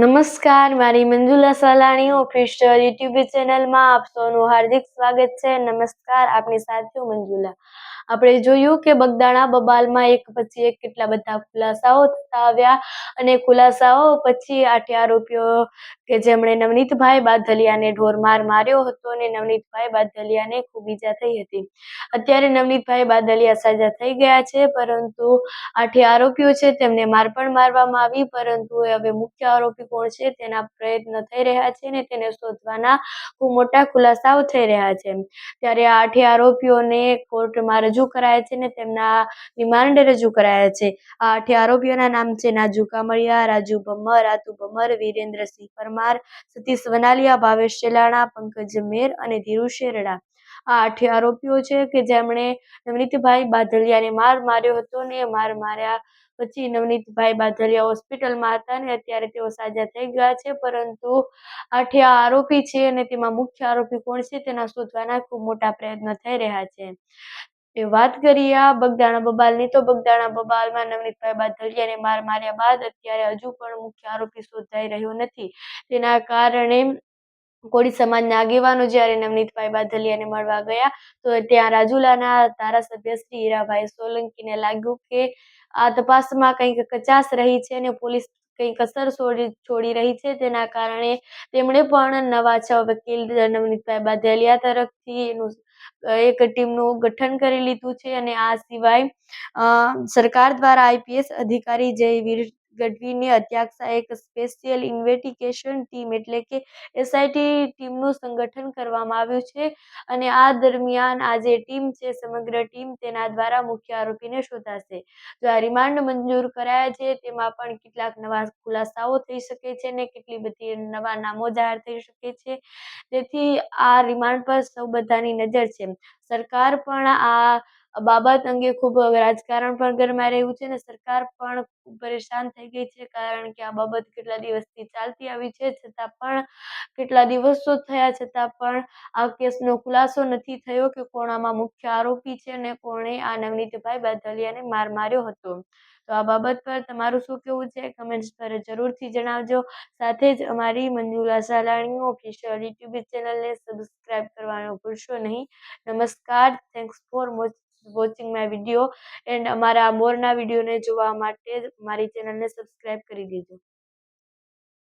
નમસ્કાર, મારી Manjula સલાણી official YouTube ચેનલમાં આપ સૌનું હાર્દિક સ્વાગત છે. નમસ્કાર, આપની સાથે મંજુલા. આપણે જોયું કે બગદાણા બબાલમાં એક પછી એક કેટલા બધા ખુલાસાઓ થતા આવ્યા અને ખુલાસાઓ પછી આઠે આરોપીઓ કે જેમણે નવનીતભાઈ બાદલિયાને ઢોરમાર માર્યો હતો અને નવનીતભાઈ બાદલિયાને ખૂબ ઈજા થઈ હતી. અત્યારે નવનીતભાઈ બાદલિયા સાજા થઈ ગયા છે, પરંતુ આઠે આરોપીઓ છે તેમને માર પણ મારવામાં આવી, પરંતુ હવે મુખ્ય આરોપી કોણ છે તેના પ્રયત્ન થઈ રહ્યા છે અને તેને શોધવાના ખૂબ મોટા ખુલાસાઓ થઈ રહ્યા છે. ત્યારે આઠે આરોપીઓને કોર્ટમાં રજૂ કરાયા છે અને તેમના રિમાન્ડ રજૂ કરાયા છે. આ આઠે આરોપીઓના નામ છે નાજુ કામળિયા, રાજુ ભમર રાતુ ભમર વિરેન્દ્રસિંહ પરમાર, સતીશ વનાલિયા, ભાવેશ ચેલાણા, પંકજ મેર અને ધીરુ શેરડા. આ આઠે આરોપીઓ છે કે જેમણે નવનીતભાઈ બાદલિયાને માર માર્યો હતો ને માર માર્યા પછી નવનીતભાઈ બાદલિયા હોસ્પિટલમાં હતા ને અત્યારે તેઓ સાજા થઈ ગયા છે. પરંતુ આઠે આરોપી છે અને તેમાં મુખ્ય આરોપી કોણ છે તેના શોધવાના ખૂબ મોટા પ્રયત્ન થઈ રહ્યા છે. એ વાત કરીએ આ બગદાણા બબાલની, તો બગદાણા બબાલમાં નવનીતભાઈ બાદલિયાને માર માર્યા બાદ અત્યારે હજુ પણ મુખ્ય આરોપી શોધાઈ રહ્યો નથી. તેના કારણે કોળી સમાજના આગેવાનો જ્યારે નવનીતભાઈ બાદલિયાને મળવા ગયા, તો ત્યાં રાજુલાના ધારાસભ્ય શ્રી હીરાભાઈ સોલંકીને લાગ્યું કે આ તપાસમાં કંઈક કચાશ રહી છે અને પોલીસ કંઈ કસર છોડી છોડી રહી છે તેના કારણે તેમણે પણ નવા છ વકીલ નવનીતભાઈ બાદલિયા તરફથી એનું એક ટીમનું ગઠન કરી લીધું છે અને આ સિવાય સરકાર દ્વારા આઈપીએસ અધિકારી જયવીર ગઢવીની અધ્યક્ષા એક સ્પેશિયલ ઇન્વેસ્ટિગેશન ટીમ એટલે કે એસઆઈટી ટીમનું સંગઠન કરવામાં આવ્યું છે. અને આ દરમિયાન આ જે ટીમ છે, સમગ્ર ટીમ તેના દ્વારા મુખ્ય આરોપીને શોધાશે. જો આ રિમાન્ડ મંજૂર કરાયા છે, તેમાં પણ કેટલાક નવા ખુલાસાઓ થઈ શકે છે ને કેટલી બધી નવા નામો જાહેર થઈ શકે છે. તેથી આ રિમાન્ડ પર સૌ બધાની નજર છે. સરકાર પણ આ બાબત અંગે ખૂબ રાજકારણ પણ ગરમાઈ રહ્યું છે અને સરકાર પણ પરેશાન થઈ ગઈ છે કારણ કે આ બાબત કેટલા દિવસથી ચાલતી આવી છે છતાં પણ કેટલા દિવસો થયા છતાં પણ આ કેસનો ખુલાસો નથી થયો કે કોણામાં મુખ્ય આરોપી છે અને કોણે આ નવનીતભાઈ બાદલિયાને માર માર્યો હતો. તો આ બાબત પર તમારું શું કહેવું છે? કમેન્ટ્સ પર જરૂરથી જણાવજો. સાથે જ અમારી મંજુલા સાલાણી ઓફિશિયલ યુટ્યુબ ચેનલને સબસ્ક્રાઈબ કરવાનું ભૂલશો નહીં. નમસ્કાર. Thanks for watching my video and અમારા મોરના વિડીયોને જોવા માટે મારી ચેનલને સબસ્ક્રાઈબ કરી દેજો.